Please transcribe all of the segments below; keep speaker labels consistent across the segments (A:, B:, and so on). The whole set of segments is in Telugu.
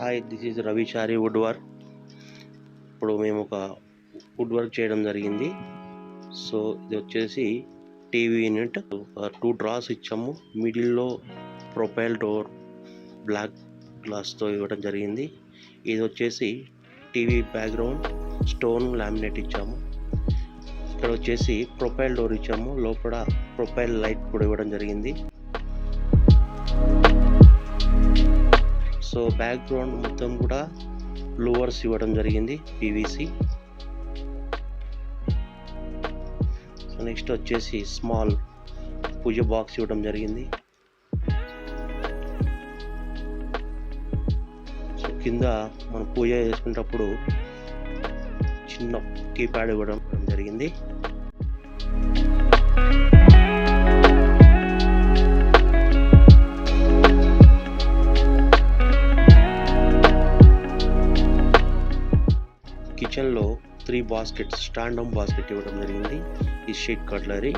A: Hi this is Ravichari wood work ఇప్పుడు మేము ఒక వుడ్ వర్క్ చేయడం జరిగింది. సో ఇది వచ్చేసి టీవీ యూనిట్ టూ డ్రాస్ ఇచ్చాము. మిడిల్లో ప్రొఫైల్ డోర్ బ్లాక్ గ్లాస్తో ఇవ్వడం జరిగింది. ఇది వచ్చేసి టీవీ బ్యాక్గ్రౌండ్ స్టోన్ లామినేట్ ఇచ్చాము. ఇక్కడ వచ్చేసి ప్రొఫైల్ డోర్ ఇచ్చాము. లోపల ప్రొఫైల్ లైట్ కూడా ఇవ్వడం జరిగింది. సో బ్యాక్గ్రౌండ్ మొత్తం కూడా లూవర్స్ ఇవ్వడం జరిగింది పీవీసీ సో నెక్స్ట్ వచ్చేసి స్మాల్ పూజ బాక్స్ ఇవ్వడం జరిగింది. సో కింద మనం పూజ చేసుకునేటప్పుడు చిన్న కీప్యాడ్ ఇవ్వడం జరిగింది. కిచెన్లో త్రీ బాస్కెట్స్ స్టాండమ్ బాస్కెట్ ఇవ్వడం జరిగింది. ఈ షీట్ కట్లరీ.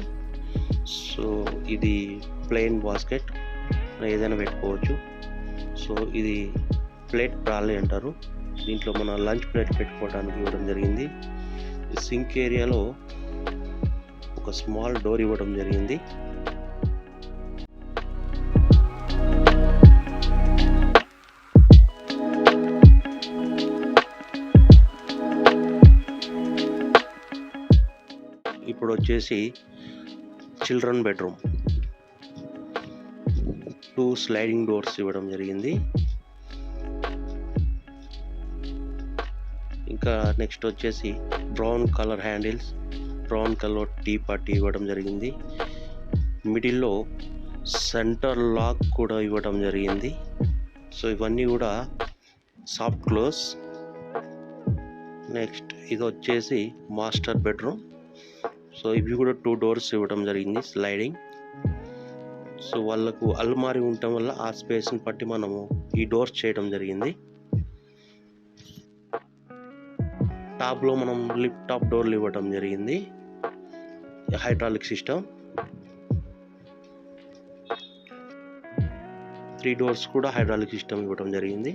A: సో ఇది ప్లెయిన్ బాస్కెట్. ఏదైనా పెట్టుకోవచ్చు. సో ఇది ప్లేట్ ట్రాలీ అంటారు. దీంట్లో మన లంచ్ ప్లేట్ పెట్టుకోవడానికి ఇవ్వడం జరిగింది. సింక్ ఏరియాలో ఒక స్మాల్ డోర్ ఇవ్వడం జరిగింది. వచ్చేసి children bedroom. Two sliding doors ఇవ్వడం జరిగింది. ఇంకా నెక్స్ట్ వచ్చేసి brown colour handles brown colour tea party ఇవ్వడం జరిగింది. మిడిల్లో సెంటర్ లాక్ కూడా ఇవ్వడం జరిగింది. సో ఇవన్నీ కూడా సాఫ్ట్ క్లోజ్. నెక్స్ట్ ఇది వచ్చేసి మాస్టర్ బెడ్రూమ్. సో ఇవి కూడా టూ డోర్స్ ఇవ్వడం జరిగింది స్లైడింగ్ సో వాళ్ళకు అల్మారి ఉండటం వల్ల ఆ స్పేస్ని బట్టి మనము ఈ డోర్స్ చేయడం జరిగింది. టాప్లో మనం లిఫ్ట్ టాప్ డోర్లు ఇవ్వడం జరిగింది. హైడ్రాలిక్ సిస్టమ్ త్రీ డోర్స్ కూడా హైడ్రాలిక్ సిస్టమ్ ఇవ్వడం జరిగింది.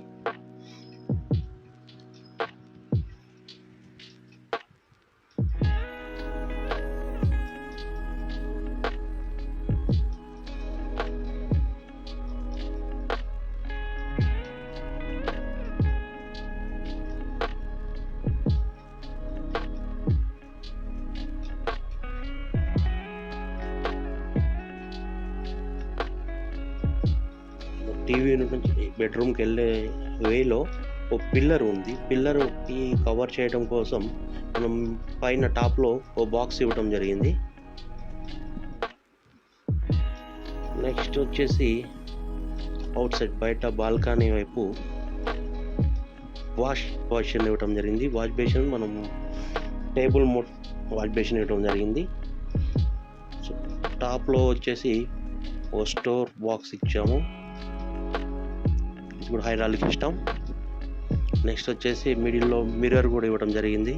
A: టీవీ నుంచి బెడ్రూమ్కి వెళ్ళే వేలో ఒక పిల్లర్ ఉంది. పిల్లర్కి కవర్ చేయడం కోసం మనం పైన టాప్లో ఓ బాక్స్ ఇవ్వడం జరిగింది. నెక్స్ట్ వచ్చేసి అవుట్ సైడ్ బయట బాల్కనీ వైపు వాష్ బేషన్ ఇవ్వడం జరిగింది. వాష్ బేషన్ మనం టేబుల్ మో వాష్ బేషన్ ఇవ్వడం జరిగింది. సో టాప్లో వచ్చేసి ఓ స్టోర్ బాక్స్ ఇచ్చాము. ఇది కూడా హైడ్రాలిక్ సిస్టమ్ నెక్స్ట్ వచ్చేసి మిడిల్లో మిర్రర్ కూడా ఇవ్వడం జరిగింది.